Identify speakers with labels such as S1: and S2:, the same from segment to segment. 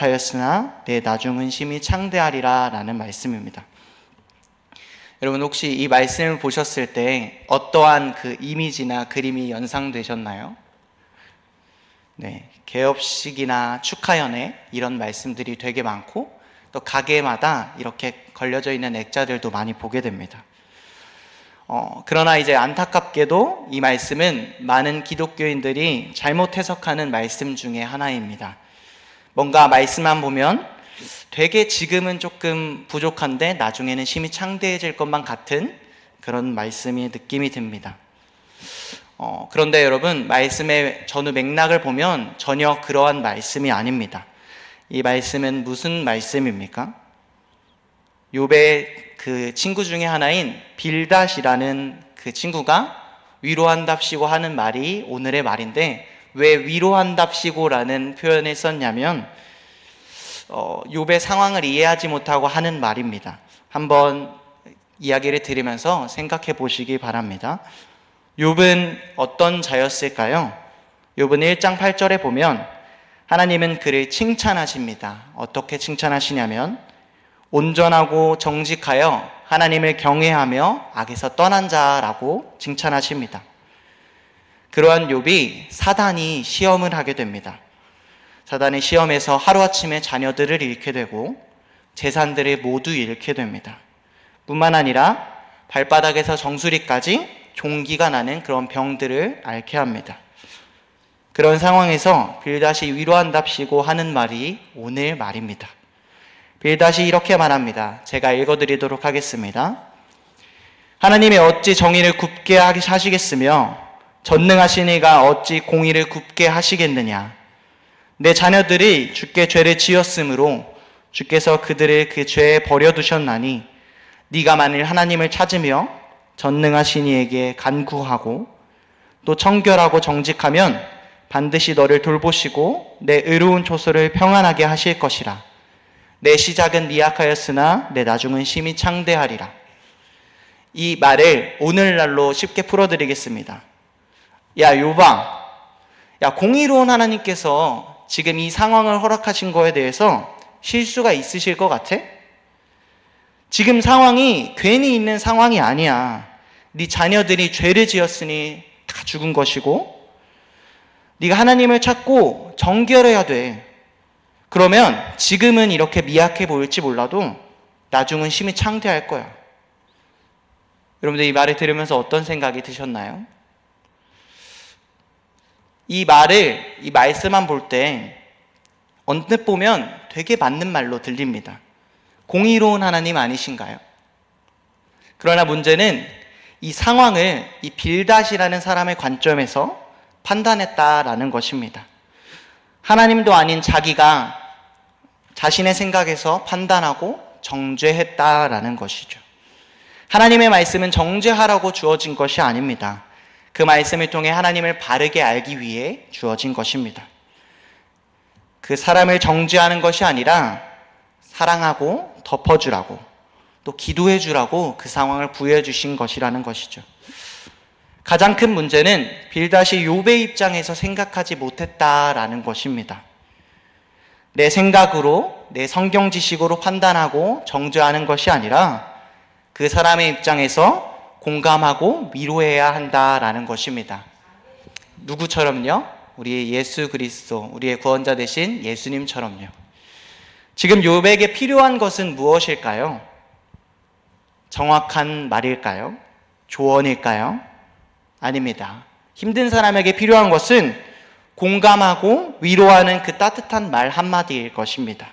S1: 미약하였으나 내 나중은 심히 창대하리라 라는 말씀입니다. 여러분 혹시 이 말씀을 보셨을 때 어떠한 그 이미지나 그림이 연상되셨나요? 네, 개업식이나 축하연회 이런 말씀들이 되게 많고 또 가게마다 이렇게 걸려져 있는 액자들도 많이 보게 됩니다. 어, 그러나 이제 안타깝게도 이 말씀은 많은 기독교인들이 잘못 해석하는 말씀 중에 하나입니다. 뭔가 말씀만 보면 되게 지금은 조금 부족한데 나중에는 심히 창대해질 것만 같은 그런 말씀이 느낌이 듭니다. 어, 그런데 여러분, 말씀의 전후 맥락을 보면 전혀 그러한 말씀이 아닙니다. 이 말씀은 무슨 말씀입니까? 욥의 그 친구 중에 하나인 빌닷이라는 그 친구가 위로한답시고 하는 말이 오늘의 말인데 왜 위로한답시고라는 표현을 썼냐면 어, 욥의 상황을 이해하지 못하고 하는 말입니다. 한번 이야기를 들으면서 생각해 보시기 바랍니다. 욥은 어떤 자였을까요? 욥은 1장 8절에 보면 하나님은 그를 칭찬하십니다. 어떻게 칭찬하시냐면 온전하고 정직하여 하나님을 경외하며 악에서 떠난 자라고 칭찬하십니다. 그러한 욥이 사단이 시험을 하게 됩니다. 사단이 시험에서 하루아침에 자녀들을 잃게 되고 재산들을 모두 잃게 됩니다. 뿐만 아니라 발바닥에서 정수리까지 종기가 나는 그런 병들을 앓게 합니다. 그런 상황에서 빌다시 위로한답시고 하는 말이 오늘 말입니다. 빌다시 이렇게 말합니다. 제가 읽어드리도록 하겠습니다. 하나님이 어찌 정의를 굽게 하시겠으며 전능하신 이가 어찌 공의를 굽게 하시겠느냐. 내 자녀들이 주께 죄를 지었으므로 주께서 그들을 그 죄에 버려두셨나니 네가 만일 하나님을 찾으며 전능하신 이에게 간구하고 또 청결하고 정직하면 반드시 너를 돌보시고 내 의로운 조소를 평안하게 하실 것이라. 내 시작은 미약하였으나 내 나중은 심히 창대하리라. 이 말을 오늘날로 쉽게 풀어드리겠습니다. 야, 요방. 야, 공의로운 하나님께서 지금 이 상황을 허락하신 거에 대해서 실수가 있으실 것 같아? 지금 상황이 괜히 있는 상황이 아니야. 네 자녀들이 죄를 지었으니 다 죽은 것이고, 네가 하나님을 찾고 정결해야 돼. 그러면 지금은 이렇게 미약해 보일지 몰라도 나중은 심히 창대할 거야. 여러분들 이 말을 들으면서 어떤 생각이 드셨나요? 이 말을, 이 말씀만 볼 때 언뜻 보면 되게 맞는 말로 들립니다. 공의로운 하나님 아니신가요? 그러나 문제는 이 상황을 이 빌닷이라는 사람의 관점에서 판단했다라는 것입니다. 하나님도 아닌 자기가 자신의 생각에서 판단하고 정죄했다라는 것이죠. 하나님의 말씀은 정죄하라고 주어진 것이 아닙니다. 그 말씀을 통해 하나님을 바르게 알기 위해 주어진 것입니다. 그 사람을 정죄하는 것이 아니라 사랑하고 덮어주라고 또 기도해 주라고 그 상황을 부여해 주신 것이라는 것이죠. 가장 큰 문제는 빌다시 욥의 입장에서 생각하지 못했다라는 것입니다. 내 생각으로 내 성경 지식으로 판단하고 정죄하는 것이 아니라 그 사람의 입장에서 공감하고 위로해야 한다라는 것입니다. 누구처럼요? 우리 예수 그리스도, 우리의 구원자 되신 예수님처럼요. 지금 욥에게 필요한 것은 무엇일까요? 정확한 말일까요? 조언일까요? 아닙니다. 힘든 사람에게 필요한 것은 공감하고 위로하는 그 따뜻한 말 한마디일 것입니다.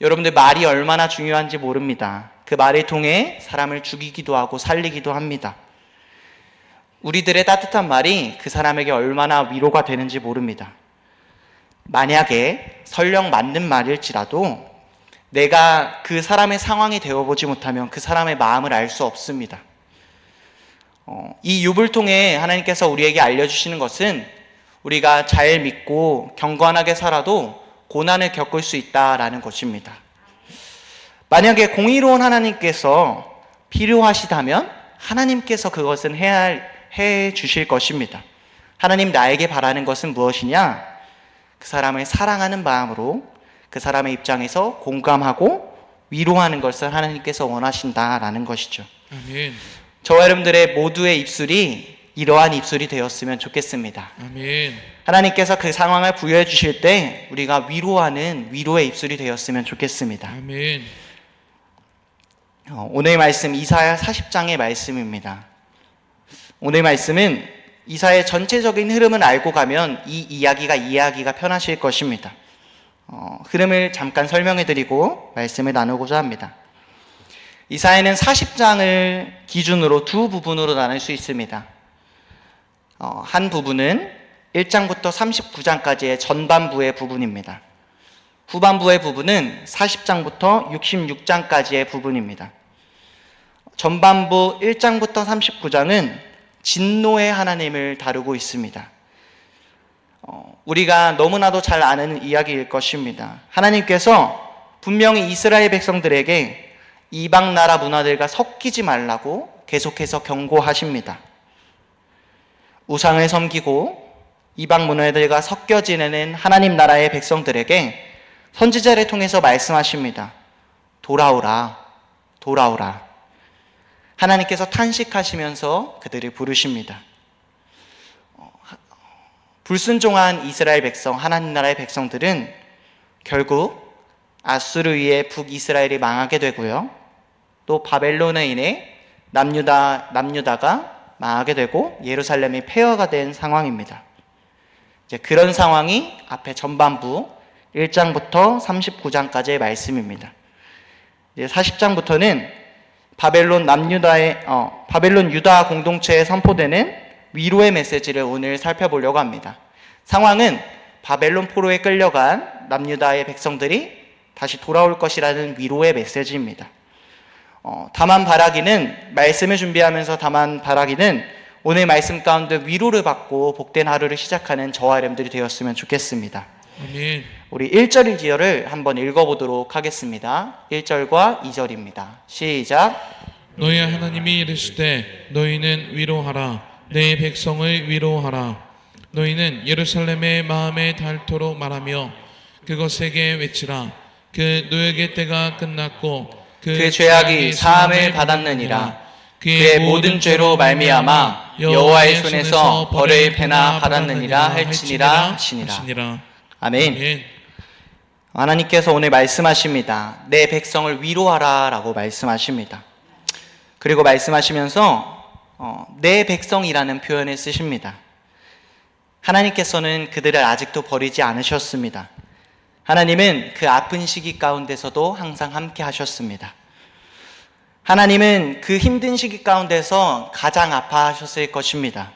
S1: 여러분들 말이 얼마나 중요한지 모릅니다. 그 말을 통해 사람을 죽이기도 하고 살리기도 합니다. 우리들의 따뜻한 말이 그 사람에게 얼마나 위로가 되는지 모릅니다. 만약에 설령 맞는 말일지라도 내가 그 사람의 상황이 되어보지 못하면 그 사람의 마음을 알 수 없습니다. 어, 이 욥을 통해 하나님께서 우리에게 알려주시는 것은 우리가 잘 믿고 경건하게 살아도 고난을 겪을 수 있다라는 것입니다. 만약에 공의로운 하나님께서 필요하시다면 하나님께서 그것은 해야 해 주실 것입니다. 하나님 나에게 바라는 것은 무엇이냐? 그 사람을 사랑하는 마음으로 그 사람의 입장에서 공감하고 위로하는 것을 하나님께서 원하신다라는 것이죠.
S2: 아멘.
S1: 저와 여러분들의 모두의 입술이 이러한 입술이 되었으면 좋겠습니다.
S2: 아멘.
S1: 하나님께서 그 상황을 부여해 주실 때 우리가 위로하는 위로의 입술이 되었으면 좋겠습니다.
S2: 아멘.
S1: 어, 오늘 말씀 이사야 40장의 말씀입니다. 오늘 말씀은 이사의 전체적인 흐름을 알고 가면 이 이야기가 이해하기가 편하실 것입니다. 어, 흐름을 잠깐 설명해 드리고 말씀을 나누고자 합니다. 이사야는 40장을 기준으로 두 부분으로 나눌 수 있습니다. 어, 한 부분은 1장부터 39장까지의 전반부의 부분입니다. 후반부의 부분은 40장부터 66장까지의 부분입니다. 전반부 1장부터 39장은 진노의 하나님을 다루고 있습니다. 어, 우리가 너무나도 잘 아는 이야기일 것입니다. 하나님께서 분명히 이스라엘 백성들에게 이방 나라 문화들과 섞이지 말라고 계속해서 경고하십니다. 우상을 섬기고 이방 문화들과 섞여 지내는 하나님 나라의 백성들에게 선지자를 통해서 말씀하십니다. 돌아오라, 돌아오라. 하나님께서 탄식하시면서 그들을 부르십니다. 어, 하- 불순종한 이스라엘 백성, 하나님 나라의 백성들은 결국 아수르 위에 북이스라엘이 망하게 되고요. 또 바벨론에 인해 남유다 남유다가 망하게 되고 예루살렘이 폐허가 된 상황입니다. 이제 그런 상황이 앞에 전반부 1장부터 39장까지의 말씀입니다. 이제 40장부터는 바벨론 남유다의 어, 바벨론 유다 공동체에 선포되는 위로의 메시지를 오늘 살펴보려고 합니다. 상황은 바벨론 포로에 끌려간 남유다의 백성들이 다시 돌아올 것이라는 위로의 메시지입니다. 어, 다만 바라기는 말씀을 준비하면서 다만 바라기는 오늘 말씀 가운데 위로를 받고 복된 하루를 시작하는 저와 여러분들이 되었으면 좋겠습니다.
S2: 아멘.
S1: 우리 1절 2절을 한번 읽어보도록 하겠습니다. 1절과 2절입니다. 시작.
S2: 너희 하나님이 이르시되 너희는 위로하라 내 백성을 위로하라 너희는 예루살렘의 마음에 닳도록 말하며 그것에게 외치라 그 노역의 때가 끝났고
S1: 그 죄악이 사함을 받았느니라. 그의 모든 죄로 말미암아 여호와의 손에서 벌을 배나 받았느니라 할지니라 하시니라. 아멘.
S2: 아멘.
S1: 하나님께서 오늘 말씀하십니다. 내 백성을 위로하라 라고 말씀하십니다. 그리고 말씀하시면서 어, 내 백성이라는 표현을 쓰십니다. 하나님께서는 그들을 아직도 버리지 않으셨습니다. 하나님은 그 아픈 시기 가운데서도 항상 함께 하셨습니다. 하나님은 그 힘든 시기 가운데서 가장 아파하셨을 것입니다.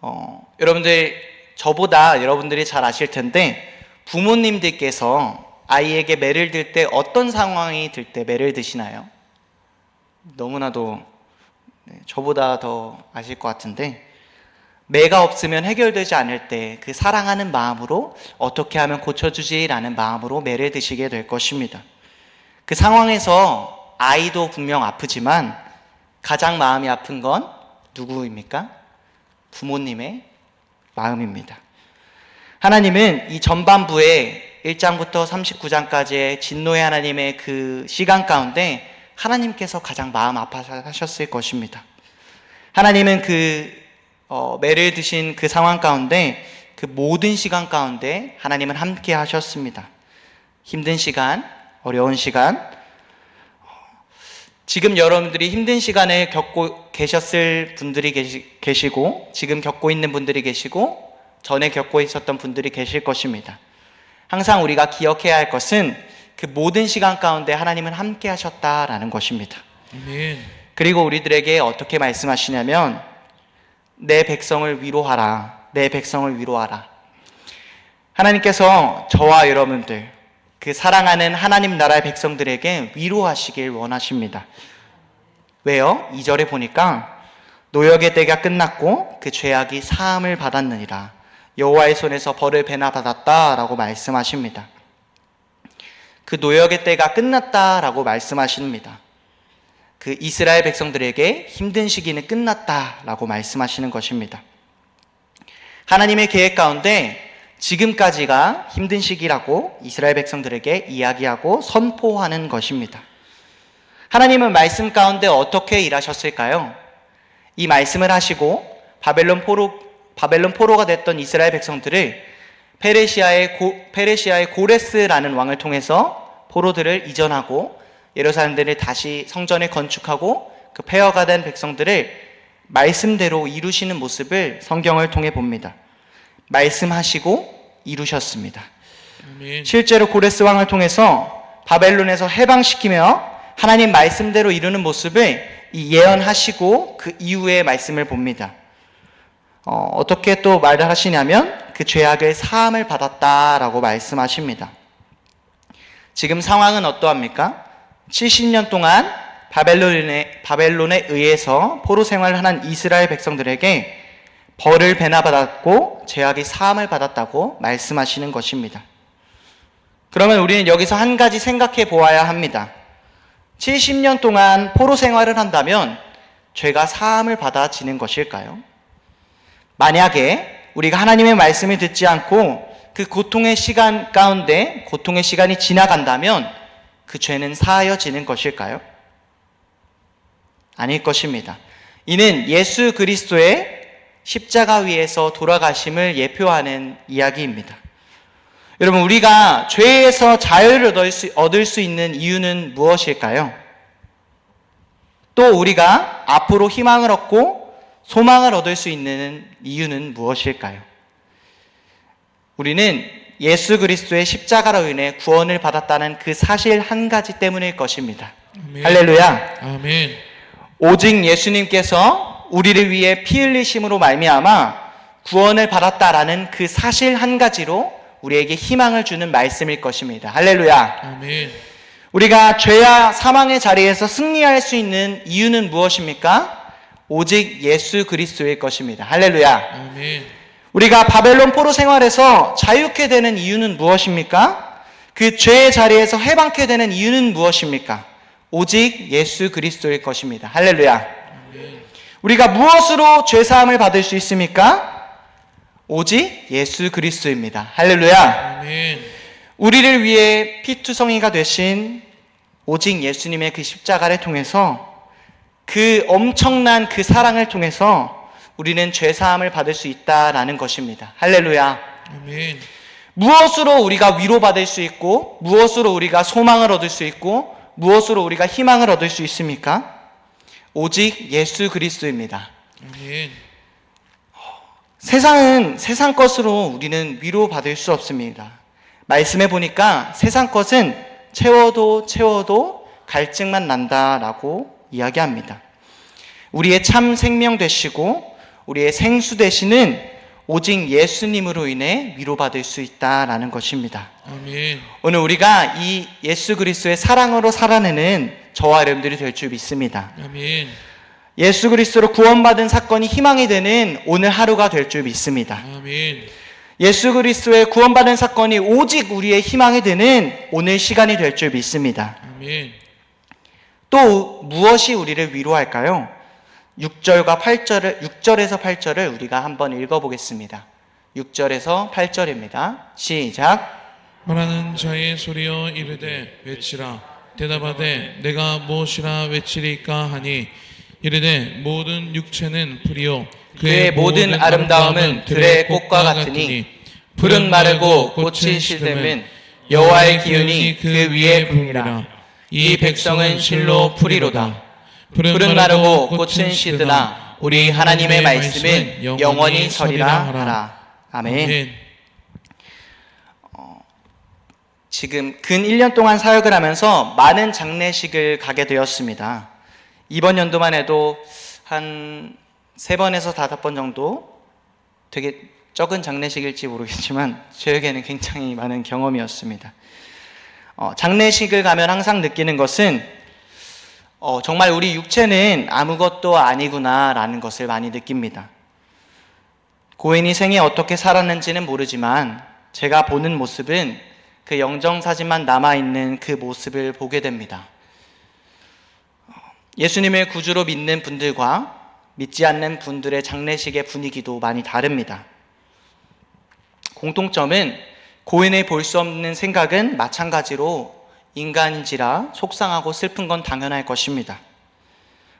S1: 어, 여러분들, 저보다 여러분들이 잘 아실 텐데, 부모님들께서 아이에게 매를 들 때 어떤 상황이 들 때 매를 드시나요? 너무나도 네, 저보다 더 아실 것 같은데, 매가 없으면 해결되지 않을 때 그 사랑하는 마음으로 어떻게 하면 고쳐주지라는 마음으로 매를 드시게 될 것입니다. 그 상황에서 아이도 분명 아프지만 가장 마음이 아픈 건 누구입니까? 부모님의 마음입니다. 하나님은 이 전반부에 1장부터 39장까지의 진노의 하나님의 그 시간 가운데 하나님께서 가장 마음 아파하셨을 것입니다. 하나님은 그 어, 매를 드신 그 상황 가운데 그 모든 시간 가운데 하나님은 함께 하셨습니다. 힘든 시간, 어려운 시간, 지금 여러분들이 힘든 시간을 겪고 계셨을 분들이 계시, 계시 고, 지금 겪고 있는 분들이 계시고, 전에 겪고 있었던 분들이 계실 것입니다. 항상 우리가 기억해야 할 것은 그 모든 시간 가운데 하나님은 함께 하셨다라는 것입니다.
S2: 아멘.
S1: 그리고 우리들에게 어떻게 말씀하시냐면, 내 백성을 위로하라. 내 백성을 위로하라. 하나님께서 저와 여러분들, 그 사랑하는 하나님 나라의 백성들에게 위로하시길 원하십니다. 왜요? 2절에 보니까 노역의 때가 끝났고 그 죄악이 사함을 받았느니라. 여호와의 손에서 벌을 배나 받았다라고 말씀하십니다. 그 노역의 때가 끝났다라고 말씀하십니다. 그 이스라엘 백성들에게 힘든 시기는 끝났다라고 말씀하시는 것입니다. 하나님의 계획 가운데 지금까지가 힘든 시기라고 이스라엘 백성들에게 이야기하고 선포하는 것입니다. 하나님은 말씀 가운데 어떻게 일하셨을까요? 이 말씀을 하시고 바벨론 포로 바벨론 포로가 됐던 이스라엘 백성들을 페르시아의 고, 페르시아의 고레스라는 왕을 통해서 포로들을 이전하고 예루살렘들을 다시 성전을 건축하고 그 폐허가 된 백성들을 말씀대로 이루시는 모습을 성경을 통해 봅니다. 말씀하시고 이루셨습니다. 실제로 고레스 왕을 통해서 바벨론에서 해방시키며 하나님 말씀대로 이루는 모습을 이 예언하시고 그 이후의 말씀을 봅니다. 어, 어떻게 또 말을 하시냐면 그 죄악을 사함을 받았다라고 말씀하십니다. 지금 상황은 어떠합니까? 70년 동안 바벨론에, 바벨론에 의해서 포로 생활을 하는 이스라엘 백성들에게 벌을 배나받았고 죄악이 사함을 받았다고 말씀하시는 것입니다. 그러면 우리는 여기서 한 가지 생각해 보아야 합니다. 70년 동안 포로 생활을 한다면 죄가 사함을 받아지는 것일까요? 만약에 우리가 하나님의 말씀을 듣지 않고 그 고통의 시간 가운데 고통의 시간이 지나간다면 그 죄는 사하여지는 것일까요? 아닐 것입니다. 이는 예수 그리스도의 십자가 위에서 돌아가심을 예표하는 이야기입니다. 여러분, 우리가 죄에서 자유를 얻을 수, 얻을 수 있는 이유는 무엇일까요? 또 우리가 앞으로 희망을 얻고 소망을 얻을 수 있는 이유는 무엇일까요? 우리는 예수 그리스도의 십자가로 인해 구원을 받았다는 그 사실 한 가지 때문일 것입니다.
S2: 아멘.
S1: 할렐루야.
S2: 아멘.
S1: 오직 예수님께서 우리를 위해 피 흘리심으로 말미암아 구원을 받았다라는 그 사실 한 가지로 우리에게 희망을 주는 말씀일 것입니다. 할렐루야.
S2: 아멘.
S1: 우리가 죄와 사망의 자리에서 승리할 수 있는 이유는 무엇입니까? 오직 예수 그리스도일 것입니다. 할렐루야.
S2: 아멘.
S1: 우리가 바벨론 포로 생활에서 자유케 되는 이유는 무엇입니까? 그 죄의 자리에서 해방케 되는 이유는 무엇입니까? 오직 예수 그리스도일 것입니다. 할렐루야. 우리가 무엇으로 죄 사함을 받을 수 있습니까? 오직 예수 그리스도입니다. 할렐루야.
S2: 아멘.
S1: 우리를 위해 피투성이가 되신 오직 예수님의 그 십자가를 통해서 그 엄청난 그 사랑을 통해서 우리는 죄 사함을 받을 수 있다라는 것입니다. 할렐루야.
S2: 아멘.
S1: 무엇으로 우리가 위로받을 수 있고 무엇으로 우리가 소망을 얻을 수 있고 무엇으로 우리가 희망을 얻을 수 있습니까? 오직 예수 그리스도입니다.
S2: 아멘.
S1: 세상은 세상 것으로 우리는 위로받을 수 없습니다. 말씀해 보니까 세상 것은 채워도 채워도 갈증만 난다라고 이야기합니다. 우리의 참 생명 되시고 우리의 생수 되시는 오직 예수님으로 인해 위로받을 수 있다라는 것입니다.
S2: 아멘.
S1: 오늘 우리가 이 예수 그리스도의 사랑으로 살아내는 저와 여러분들이 될 줄 믿습니다.
S2: 아멘.
S1: 예수 그리스도로 구원받은 사건이 희망이 되는 오늘 하루가 될 줄 믿습니다.
S2: 아멘.
S1: 예수 그리스도의 구원받은 사건이 오직 우리의 희망이 되는 오늘 시간이 될 줄 믿습니다.
S2: 아멘.
S1: 또 무엇이 우리를 위로할까요? 6절과 8절을 6절에서 8절을 우리가 한번 읽어 보겠습니다. 6절에서 8절입니다. 시작.
S2: 말하는 자의 소리여 이르되 외치라 대답하되 내가 무엇이라 외치리까 하니 이르되 모든 육체는 불이요
S1: 그의 모든 아름다움은 들의 꽃과 같으니 푸른 마르고 꽃이 시들면 여호와의 기운이 그 위에 붐이라 이 백성은 실로 풀이로다 푸른 마르고 꽃은 시드나 우리 하나님의 말씀은 영원히 서리라 하라 아멘
S2: 아멘.
S1: 지금 근 1년 동안 사역을 하면서 많은 장례식을 가게 되었습니다 이번 연도만 해도 한 세 번에서 다섯 번 정도 되게 적은 장례식일지 모르겠지만 저에게는 굉장히 많은 경험이었습니다. 어, 장례식을 가면 항상 느끼는 것은 어, 정말 우리 육체는 아무것도 아니구나라는 것을 많이 느낍니다. 고인이 생에 어떻게 살았는지는 모르지만 제가 보는 모습은 그 영정사진만 남아있는 그 모습을 보게 됩니다. 예수님을 구주로 믿는 분들과 믿지 않는 분들의 장례식의 분위기도 많이 다릅니다. 공통점은 고인의 볼 수 없는 생각은 마찬가지로 인간인지라 속상하고 슬픈 건 당연할 것입니다.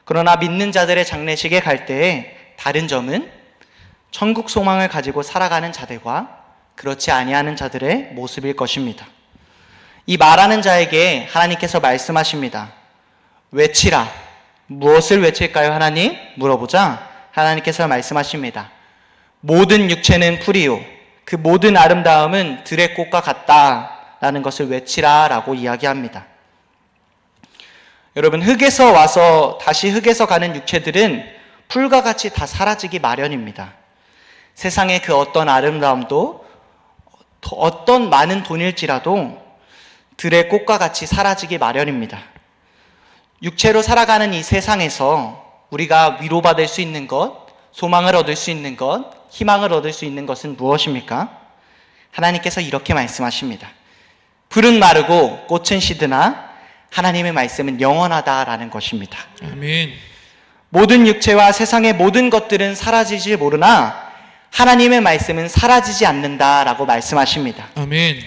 S1: 그러나 믿는 자들의 장례식에 갈 때에 다른 점은 천국 소망을 가지고 살아가는 자들과 그렇지 아니하는 자들의 모습일 것입니다. 이 말하는 자에게 하나님께서 말씀하십니다. 외치라. 무엇을 외칠까요, 하나님? 물어보자. 하나님께서 말씀하십니다. 모든 육체는 풀이요. 그 모든 아름다움은 들의 꽃과 같다. 라는 것을 외치라. 라고 이야기합니다. 여러분, 흙에서 와서 다시 흙에서 가는 육체들은 풀과 같이 다 사라지기 마련입니다. 세상의 그 어떤 아름다움도 더 어떤 많은 돈일지라도 들의 꽃과 같이 사라지기 마련입니다. 육체로 살아가는 이 세상에서 우리가 위로받을 수 있는 것, 소망을 얻을 수 있는 것, 희망을 얻을 수 있는 것은 무엇입니까? 하나님께서 이렇게 말씀하십니다. 풀은 마르고 꽃은 시드나 하나님의 말씀은 영원하다라는 것입니다.
S2: 아멘.
S1: 모든 육체와 세상의 모든 것들은 사라지지 모르나 하나님의 말씀은 사라지지 않는다라고 말씀하십니다.
S2: 아멘.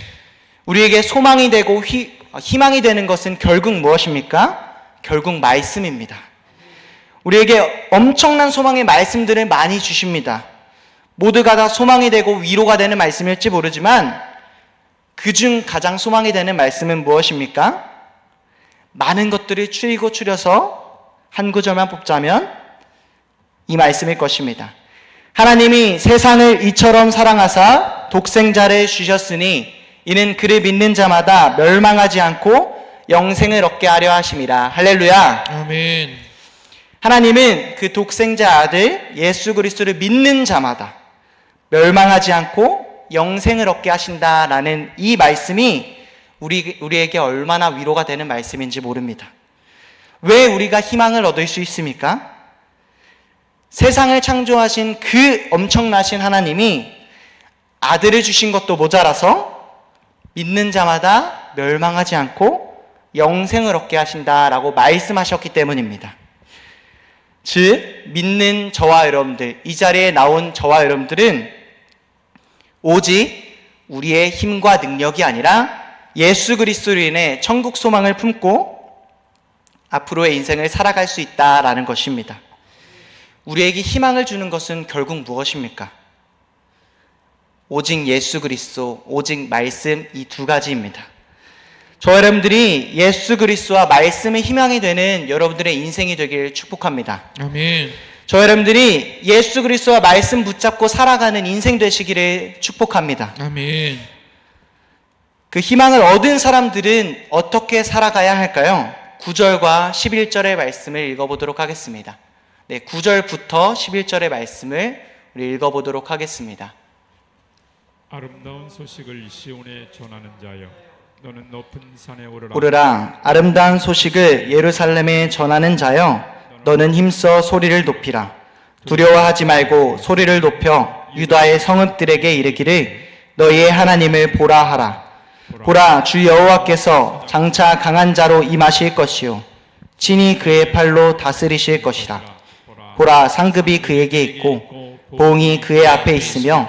S1: 우리에게 소망이 되고 희, 희망이 되는 것은 결국 무엇입니까? 결국 말씀입니다. 우리에게 엄청난 소망의 말씀들을 많이 주십니다. 모두가 다 소망이 되고 위로가 되는 말씀일지 모르지만 그중 가장 소망이 되는 말씀은 무엇입니까? 많은 것들을 추리고 추려서 한 구절만 뽑자면 이 말씀일 것입니다. 하나님이 세상을 이처럼 사랑하사 독생자를 주셨으니 이는 그를 믿는 자마다 멸망하지 않고 영생을 얻게 하려 하심이라. 할렐루야.
S2: 아멘.
S1: 하나님은 그 독생자 아들 예수 그리스도를 믿는 자마다 멸망하지 않고 영생을 얻게 하신다라는 이 말씀이 우리, 우리에게 얼마나 위로가 되는 말씀인지 모릅니다. 왜 우리가 희망을 얻을 수 있습니까? 세상을 창조하신 그 엄청나신 하나님이 아들을 주신 것도 모자라서 믿는 자마다 멸망하지 않고 영생을 얻게 하신다라고 말씀하셨기 때문입니다. 즉, 믿는 저와 여러분들, 이 자리에 나온 저와 여러분들은 오직 우리의 힘과 능력이 아니라 예수 그리스도로 인해 천국 소망을 품고 앞으로의 인생을 살아갈 수 있다라는 것입니다. 우리에게 희망을 주는 것은 결국 무엇입니까? 오직 예수 그리스도, 오직 말씀 이 두 가지입니다. 저 여러분들이 예수 그리스도와 말씀의 희망이 되는 여러분들의 인생이 되길 축복합니다.
S2: 아멘.
S1: 저 여러분들이 예수 그리스도와 말씀 붙잡고 살아가는 인생 되시기를 축복합니다.
S2: 아멘.
S1: 그 희망을 얻은 사람들은 어떻게 살아가야 할까요? 9절과 11절의 말씀을 읽어보도록 하겠습니다. 네, 9절부터 11절의 말씀을 우리 읽어보도록 하겠습니다.
S3: 아름다운 소식을 시온에 전하는 자여 너는 높은 산에 오르라
S1: 오르라 아름다운 소식을 예루살렘에 전하는 자여 너는 힘써 소리를 높이라. 두려워하지 말고 소리를 높여 유다의 성읍들에게 이르기를 너희의 하나님을 보라 하라. 보라 주 여호와께서 장차 강한 자로 임하실 것이요. 친히 그의 팔로 다스리실 것이라. 보라 상급이 그에게 있고 봉이 그의 앞에 있으며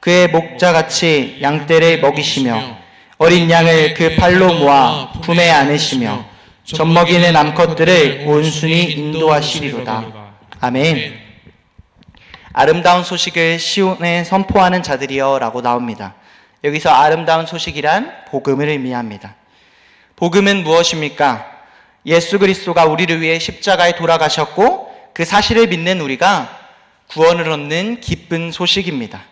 S1: 그의 목자같이 양떼를 먹이시며 어린 양을 그 팔로 모아 품에 안으시며 젖먹이는 암컷들을 온순히 인도하시리로다. 아멘. 아름다운 소식을 시온에 선포하는 자들이여 라고 나옵니다. 여기서 아름다운 소식이란 복음을 의미합니다. 복음은 무엇입니까? 예수 그리스도가 우리를 위해 십자가에 돌아가셨고 그 사실을 믿는 우리가 구원을 얻는 기쁜 소식입니다.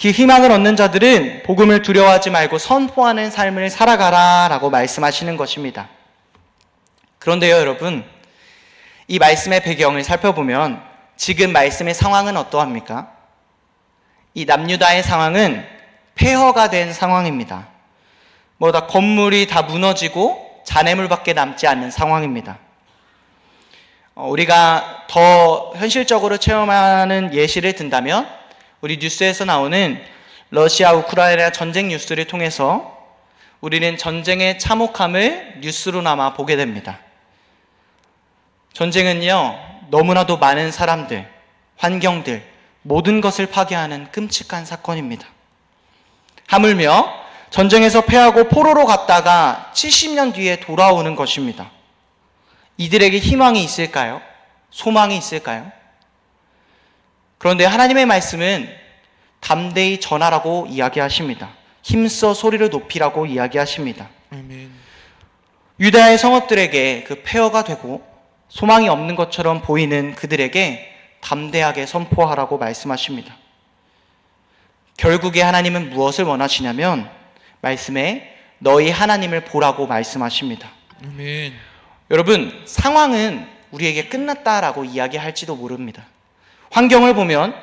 S1: 그 희망을 얻는 자들은 복음을 두려워하지 말고 선포하는 삶을 살아가라 라고 말씀하시는 것입니다. 그런데요, 여러분, 이 말씀의 배경을 살펴보면 지금 말씀의 상황은 어떠합니까? 이 남유다의 상황은 폐허가 된 상황입니다. 뭐 다 건물이 다 무너지고 잔해물밖에 남지 않는 상황입니다. 어, 우리가 더 현실적으로 체험하는 예시를 든다면 우리 뉴스에서 나오는 러시아 우크라이나 전쟁 뉴스를 통해서 우리는 전쟁의 참혹함을 뉴스로나마 보게 됩니다. 전쟁은요, 너무나도 많은 사람들, 환경들, 모든 것을 파괴하는 끔찍한 사건입니다. 하물며 전쟁에서 패하고 포로로 갔다가 70년 뒤에 돌아오는 것입니다. 이들에게 희망이 있을까요? 소망이 있을까요? 그런데 하나님의 말씀은 담대히 전하라고 이야기하십니다. 힘써 소리를 높이라고 이야기하십니다.
S2: 아멘.
S1: 유다의 성읍들에게 그 폐허가 되고 소망이 없는 것처럼 보이는 그들에게 담대하게 선포하라고 말씀하십니다. 결국에 하나님은 무엇을 원하시냐면 말씀에 너희 하나님을 보라고 말씀하십니다.
S2: 아멘.
S1: 여러분, 상황은 우리에게 끝났다라고 이야기할지도 모릅니다. 환경을 보면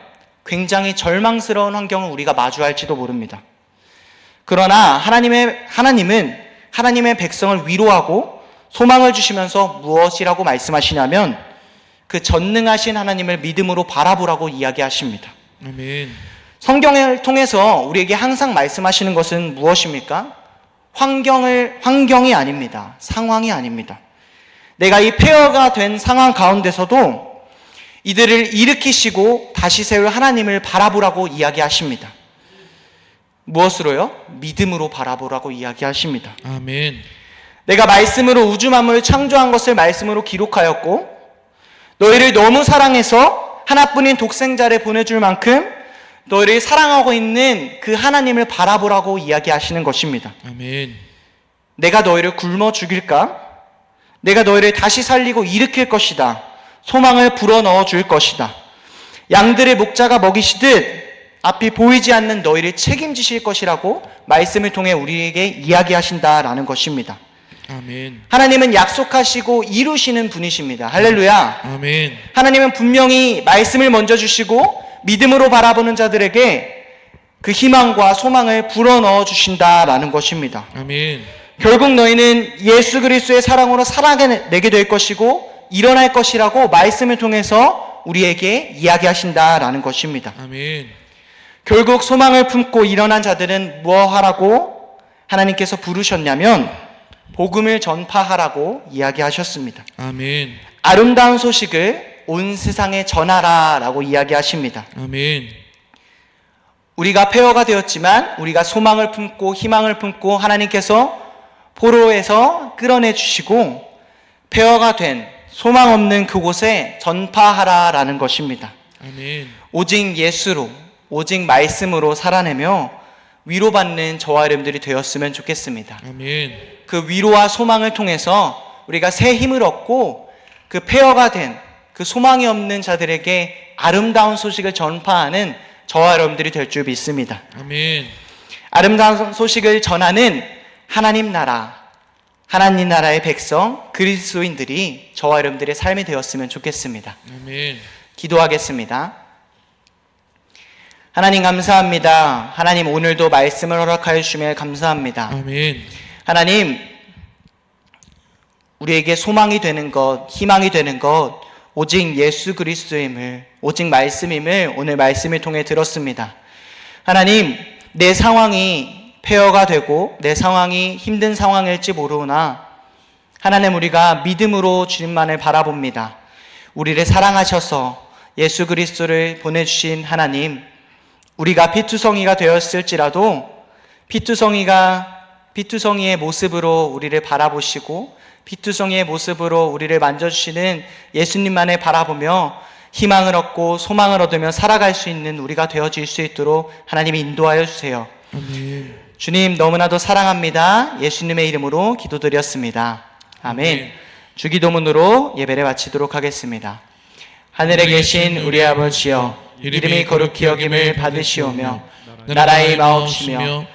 S1: 굉장히 절망스러운 환경을 우리가 마주할지도 모릅니다. 그러나 하나님의, 하나님은 하나님의 백성을 위로하고 소망을 주시면서 무엇이라고 말씀하시냐면 그 전능하신 하나님을 믿음으로 바라보라고 이야기하십니다.
S2: 아멘.
S1: 성경을 통해서 우리에게 항상 말씀하시는 것은 무엇입니까? 환경을, 환경이 아닙니다. 상황이 아닙니다. 내가 이 폐허가 된 상황 가운데서도 이들을 일으키시고 다시 세울 하나님을 바라보라고 이야기하십니다. 무엇으로요? 믿음으로 바라보라고 이야기하십니다.
S2: 아멘.
S1: 내가 말씀으로 우주 만물을 창조한 것을 말씀으로 기록하였고 너희를 너무 사랑해서 하나뿐인 독생자를 보내줄 만큼 너희를 사랑하고 있는 그 하나님을 바라보라고 이야기하시는 것입니다.
S2: 아멘.
S1: 내가 너희를 굶어 죽일까? 내가 너희를 다시 살리고 일으킬 것이다. 소망을 불어넣어 줄 것이다. 양들의 목자가 먹이시듯 앞이 보이지 않는 너희를 책임지실 것이라고 말씀을 통해 우리에게 이야기하신다라는 것입니다.
S2: 아멘.
S1: 하나님은 약속하시고 이루시는 분이십니다. 할렐루야.
S2: 아멘.
S1: 하나님은 분명히 말씀을 먼저 주시고 믿음으로 바라보는 자들에게 그 희망과 소망을 불어넣어 주신다라는 것입니다.
S2: 아멘.
S1: 결국 너희는 예수 그리스도의 사랑으로 살아내게 될 것이고 일어날 것이라고 말씀을 통해서 우리에게 이야기하신다라는 것입니다.
S2: 아멘.
S1: 결국 소망을 품고 일어난 자들은 무엇하라고 하나님께서 부르셨냐면 복음을 전파하라고 이야기하셨습니다.
S2: 아멘.
S1: 아름다운 소식을 온 세상에 전하라라고 이야기하십니다.
S2: 아멘.
S1: 우리가 폐허가 되었지만 우리가 소망을 품고 희망을 품고 하나님께서 포로에서 끌어내 주시고 폐허가 된 소망 없는 그곳에 전파하라라는 것입니다.
S2: 아멘.
S1: 오직 예수로 오직 말씀으로 살아내며 위로받는 저와 여러분들이 되었으면 좋겠습니다.
S2: 아멘.
S1: 그 위로와 소망을 통해서 우리가 새 힘을 얻고 그 폐허가 된 그 소망이 없는 자들에게 아름다운 소식을 전파하는 저와 여러분들이 될 줄 믿습니다.
S2: 아멘.
S1: 아름다운 소식을 전하는 하나님 나라, 하나님 나라의 백성, 그리스도인들이 저와 여러분들의 삶이 되었으면 좋겠습니다.
S2: 아멘.
S1: 기도하겠습니다. 하나님 감사합니다. 하나님 오늘도 말씀을 허락하여 주시며 감사합니다.
S2: 아멘.
S1: 하나님, 우리에게 소망이 되는 것, 희망이 되는 것, 오직 예수 그리스도임을, 오직 말씀임을 오늘 말씀을 통해 들었습니다. 하나님, 내 상황이 폐허가 되고 내 상황이 힘든 상황일지 모르나 하나님 우리가 믿음으로 주님만을 바라봅니다. 우리를 사랑하셔서 예수 그리스도를 보내주신 하나님, 우리가 피투성이가 되었을지라도 피투성이가 피투성이의 모습으로 우리를 바라보시고 피투성이의 모습으로 우리를 만져주시는 예수님만을 바라보며 희망을 얻고 소망을 얻으며 살아갈 수 있는 우리가 되어질 수 있도록 하나님이 인도하여 주세요.
S2: 아멘.
S1: 주님 너무나도 사랑합니다. 예수님의 이름으로 기도드렸습니다. 아멘.
S2: 아멘.
S1: 주기도문으로 예배를 마치도록 하겠습니다. 하늘에 계신 우리 아버지여 이름이 거룩히 여김을 받으시오며 나라의 마옵시며